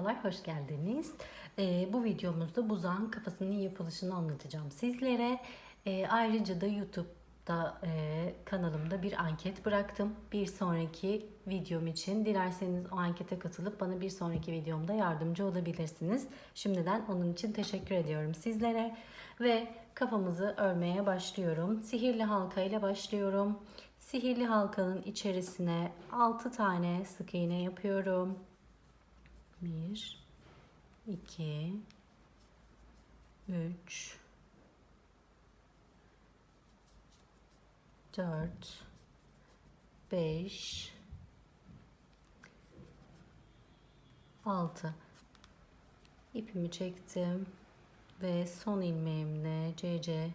Merhabalar, hoş geldiniz. Ee, bu videomuzda buzağın kafasının yapılışını anlatacağım sizlere. Ee, ayrıca da YouTube'da e, kanalımda bir anket bıraktım. Bir sonraki videom için dilerseniz o ankete katılıp bana bir sonraki videomda yardımcı olabilirsiniz. Şimdiden onun için teşekkür ediyorum sizlere. Ve kafamızı örmeye başlıyorum. Sihirli halka ile başlıyorum. Sihirli halkanın içerisine 6 tane sık iğne yapıyorum. 1 2 3 4 5 6 ipimi çektim ve son ilmeğimle CC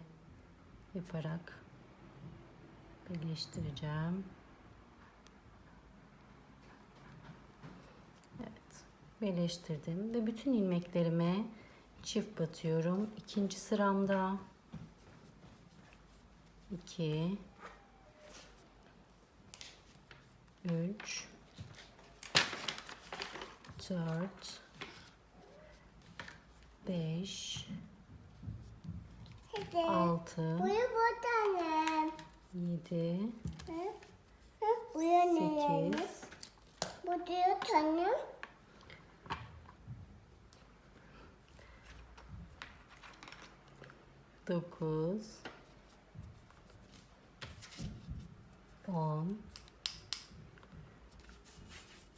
yaparak birleştireceğim. Birleştirdim ve bütün ilmeklerime çift batıyorum. İkinci sıramda 2 3 4 5 Hadi. 6 Buraya bakalım. 7 Hı? Hı? Buraya ne? 8 Buraya tanım. Dokuz, on,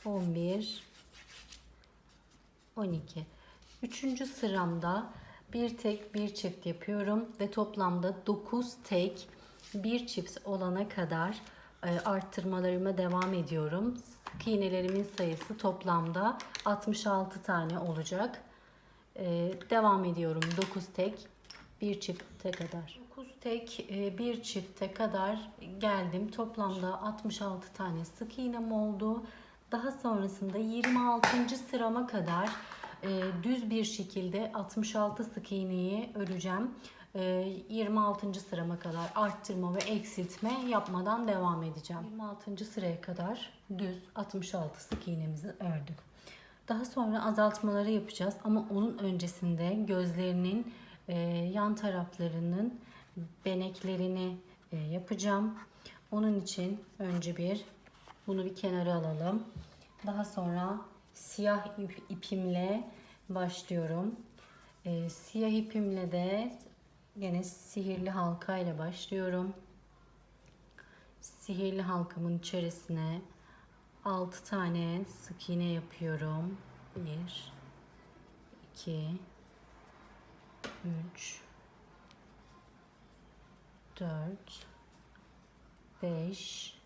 on bir, on iki. Üçüncü sıramda bir tek bir çift yapıyorum ve toplamda dokuz tek bir çift olana kadar e, arttırmalarıma devam ediyorum. Sık iğnelerimin sayısı toplamda 66 tane olacak. Ee, devam ediyorum 9 tek bir çifte kadar. 9 tek e, bir çifte kadar geldim. Toplamda 66 tane sık iğnem oldu. Daha sonrasında 26. sırama kadar e, düz bir şekilde 66 sık iğneyi öreceğim. E, 26. sırama kadar arttırma ve eksiltme yapmadan devam edeceğim. 26. sıraya kadar düz 66 sık iğnemizi ördük. Daha sonra azaltmaları yapacağız ama onun öncesinde gözlerinin e, yan taraflarının beneklerini e, yapacağım. Onun için önce bir bunu bir kenara alalım. Daha sonra siyah ip, ipimle başlıyorum. E, siyah ipimle de yine sihirli halka ile başlıyorum. Sihirli halkamın içerisine 6 tane sık iğne yapıyorum. 1 2 3 4 5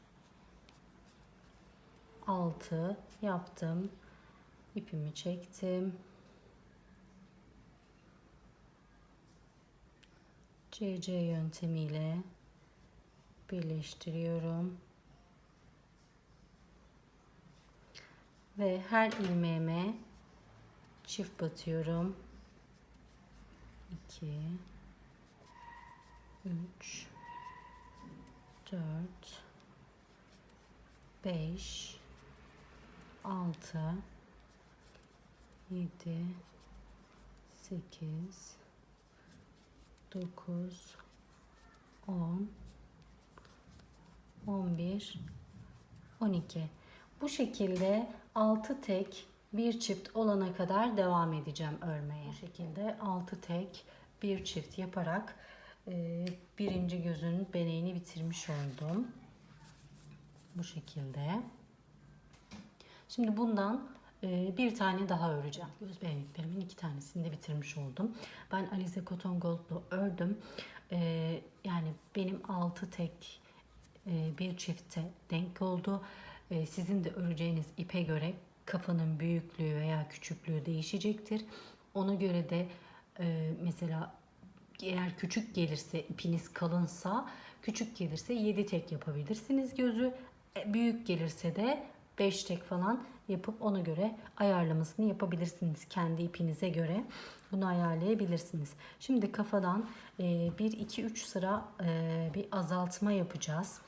6 yaptım. İpimi çektim. CC yöntemiyle birleştiriyorum. ve her ilmeğime çift batıyorum. 2 3 4 5 6 7 8 9 10 11 12 bu şekilde 6 tek bir çift olana kadar devam edeceğim örmeye. Bu şekilde 6 tek bir çift yaparak e, birinci gözün beneğini bitirmiş oldum. Bu şekilde. Şimdi bundan e, bir tane daha öreceğim. Göz beneklerimin iki tanesini de bitirmiş oldum. Ben Alize Cotton Gold'lu ördüm. E, yani benim 6 tek bir çifte denk oldu. Sizin de öreceğiniz ipe göre kafanın büyüklüğü veya küçüklüğü değişecektir. Ona göre de e, mesela eğer küçük gelirse ipiniz kalınsa küçük gelirse 7 tek yapabilirsiniz gözü. E, Büyük gelirse de 5 tek falan yapıp ona göre ayarlamasını yapabilirsiniz. Kendi ipinize göre bunu ayarlayabilirsiniz. Şimdi kafadan 1 2 3 sıra e, bir azaltma yapacağız.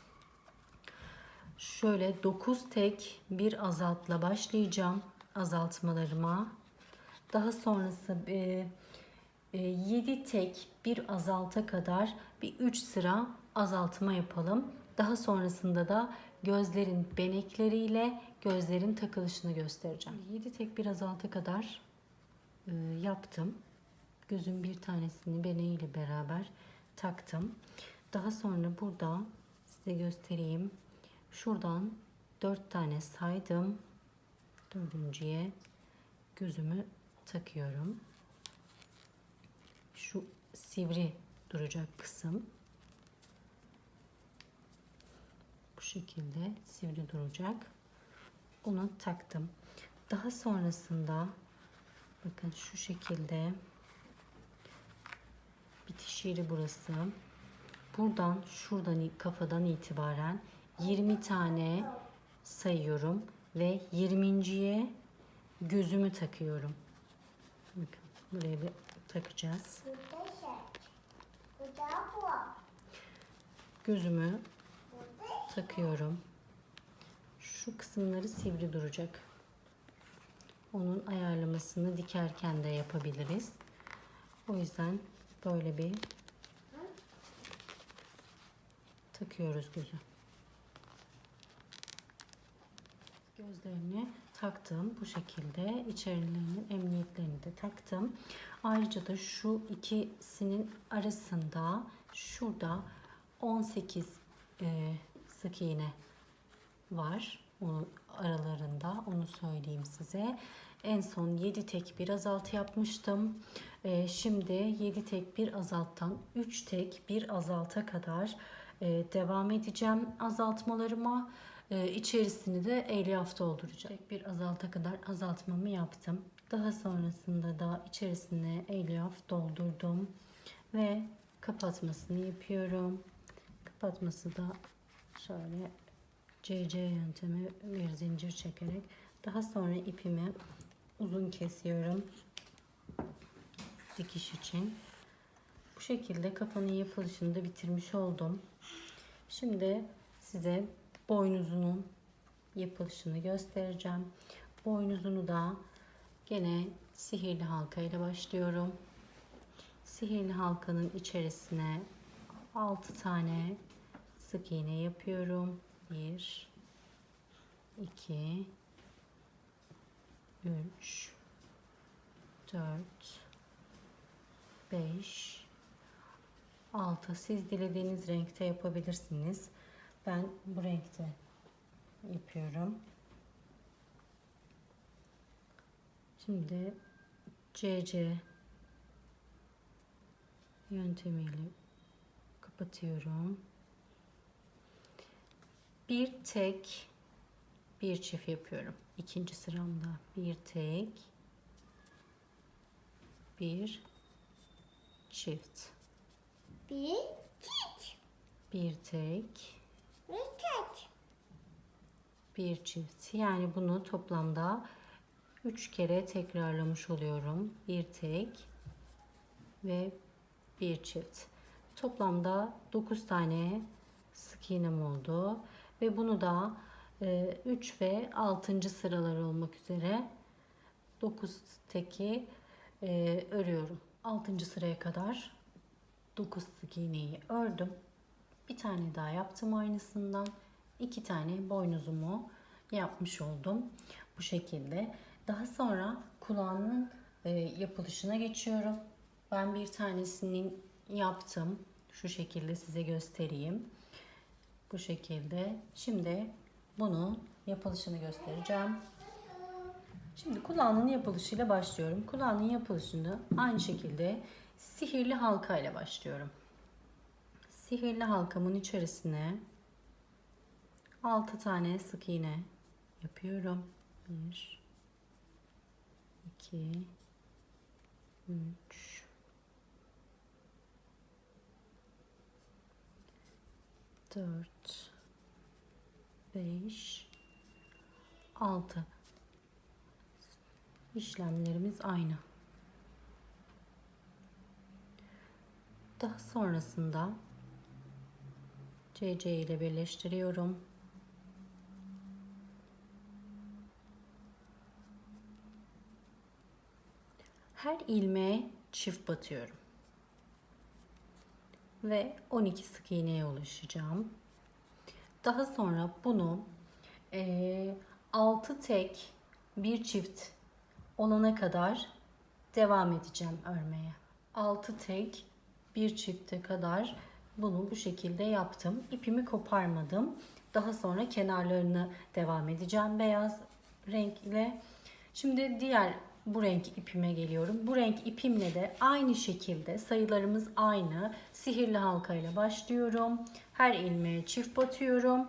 Şöyle 9 tek bir azaltla başlayacağım azaltmalarıma. Daha sonrası 7 tek bir azalta kadar bir 3 sıra azaltma yapalım. Daha sonrasında da gözlerin benekleriyle gözlerin takılışını göstereceğim. 7 tek bir azalta kadar e, yaptım. Gözün bir tanesini beneğiyle beraber taktım. Daha sonra burada size göstereyim. Şuradan 4 tane saydım. Dördüncüye gözümü takıyorum. Şu sivri duracak kısım bu şekilde sivri duracak. Onu taktım. Daha sonrasında bakın şu şekilde bitiş yeri burası. Buradan şuradan kafadan itibaren 20 tane sayıyorum ve 20.ye gözümü takıyorum. Bakın buraya bir takacağız. Gözümü takıyorum. Şu kısımları sivri duracak. Onun ayarlamasını dikerken de yapabiliriz. O yüzden böyle bir takıyoruz gözü. Gözlerini taktım bu şekilde. İçerilerinin emniyetlerini de taktım. Ayrıca da şu ikisinin arasında şurada 18 e, sık iğne var. Onun aralarında onu söyleyeyim size. En son 7 tek bir azaltı yapmıştım. E, şimdi 7 tek bir azalttan 3 tek bir azalta kadar e, devam edeceğim azaltmalarıma. E, içerisini de elyaf dolduracağım. Tek bir azalta kadar azaltmamı yaptım. Daha sonrasında da içerisine elyaf doldurdum ve kapatmasını yapıyorum. Kapatması da şöyle CC yöntemi bir zincir çekerek daha sonra ipimi uzun kesiyorum dikiş için. Bu şekilde kafanın yapılışını da bitirmiş oldum. Şimdi size boynuzunun yapılışını göstereceğim. Boynuzunu da gene sihirli halka ile başlıyorum. Sihirli halkanın içerisine 6 tane sık iğne yapıyorum. 1 2 3 4 5 6 siz dilediğiniz renkte yapabilirsiniz. Ben bu renkte yapıyorum. Şimdi CC yöntemiyle kapatıyorum. Bir tek bir çift yapıyorum. İkinci sıramda bir tek bir çift. bir çift. Bir tek Tek. bir çift. Yani bunu toplamda 3 kere tekrarlamış oluyorum. Bir tek ve bir çift. Toplamda 9 tane sık iğnem oldu ve bunu da 3 ve 6. sıralar olmak üzere 9 teki e, örüyorum. 6. sıraya kadar 9 sık iğneyi ördüm. Bir tane daha yaptım aynısından. iki tane boynuzumu yapmış oldum. Bu şekilde. Daha sonra kulağının e, yapılışına geçiyorum. Ben bir tanesini yaptım. Şu şekilde size göstereyim. Bu şekilde. Şimdi bunun yapılışını göstereceğim. Şimdi kulağının yapılışıyla başlıyorum. Kulağının yapılışını aynı şekilde sihirli halka ile başlıyorum. Sihirli halkamın içerisine 6 tane sık iğne yapıyorum. 1 2 3 4 5 6 işlemlerimiz aynı. Daha sonrasında CC ile birleştiriyorum. Her ilmeğe çift batıyorum. Ve 12 sık iğneye ulaşacağım. Daha sonra bunu 6 tek bir çift olana kadar devam edeceğim örmeye. 6 tek bir çifte kadar bunu bu şekilde yaptım. İpimi koparmadım. Daha sonra kenarlarını devam edeceğim beyaz renkle. Şimdi diğer bu renk ipime geliyorum. Bu renk ipimle de aynı şekilde sayılarımız aynı. Sihirli halka ile başlıyorum. Her ilmeğe çift batıyorum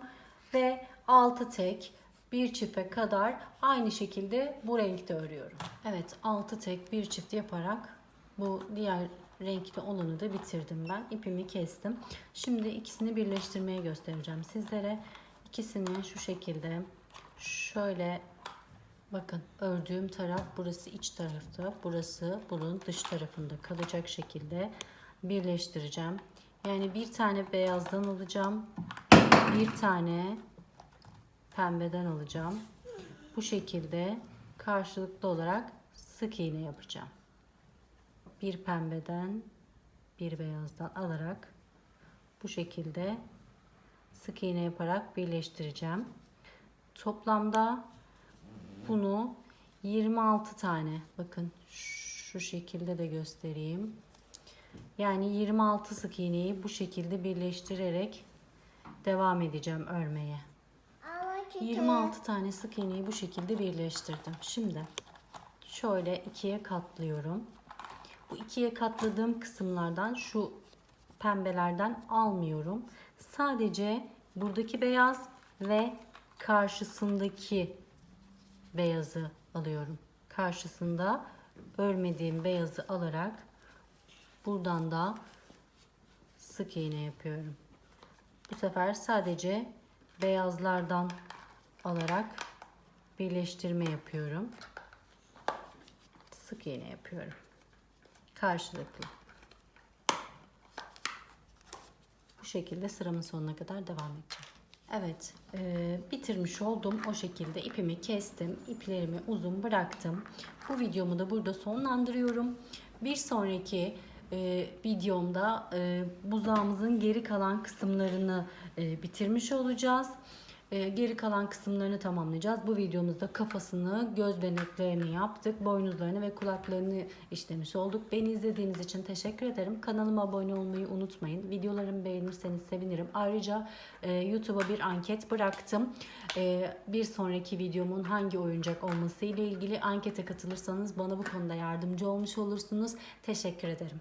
ve 6 tek bir çife kadar aynı şekilde bu renkte örüyorum. Evet 6 tek bir çift yaparak bu diğer renkli olanı da bitirdim ben. İpimi kestim. Şimdi ikisini birleştirmeyi göstereceğim sizlere. İkisini şu şekilde şöyle bakın ördüğüm taraf burası iç tarafta. Burası bunun dış tarafında kalacak şekilde birleştireceğim. Yani bir tane beyazdan alacağım. Bir tane pembeden alacağım. Bu şekilde karşılıklı olarak sık iğne yapacağım. Bir pembeden bir beyazdan alarak bu şekilde sık iğne yaparak birleştireceğim. Toplamda bunu 26 tane bakın şu şekilde de göstereyim. Yani 26 sık iğneyi bu şekilde birleştirerek devam edeceğim örmeye. Ama çiçek. 26 tane sık iğneyi bu şekilde birleştirdim. Şimdi şöyle ikiye katlıyorum. Bu ikiye katladığım kısımlardan şu pembelerden almıyorum. Sadece buradaki beyaz ve karşısındaki beyazı alıyorum. Karşısında örmediğim beyazı alarak buradan da sık iğne yapıyorum. Bu sefer sadece beyazlardan alarak birleştirme yapıyorum. Sık iğne yapıyorum. Karşılıklı. Bu şekilde sıramın sonuna kadar devam edeceğim. Evet, e, bitirmiş oldum. O şekilde ipimi kestim. İplerimi uzun bıraktım. Bu videomu da burada sonlandırıyorum. Bir sonraki e, videomda e, buzağımızın geri kalan kısımlarını e, bitirmiş olacağız. E, geri kalan kısımlarını tamamlayacağız. Bu videomuzda kafasını, göz beneklerini yaptık. Boynuzlarını ve kulaklarını işlemiş olduk. Beni izlediğiniz için teşekkür ederim. Kanalıma abone olmayı unutmayın. Videolarımı beğenirseniz sevinirim. Ayrıca e, YouTube'a bir anket bıraktım. E, bir sonraki videomun hangi oyuncak olması ile ilgili ankete katılırsanız bana bu konuda yardımcı olmuş olursunuz. Teşekkür ederim.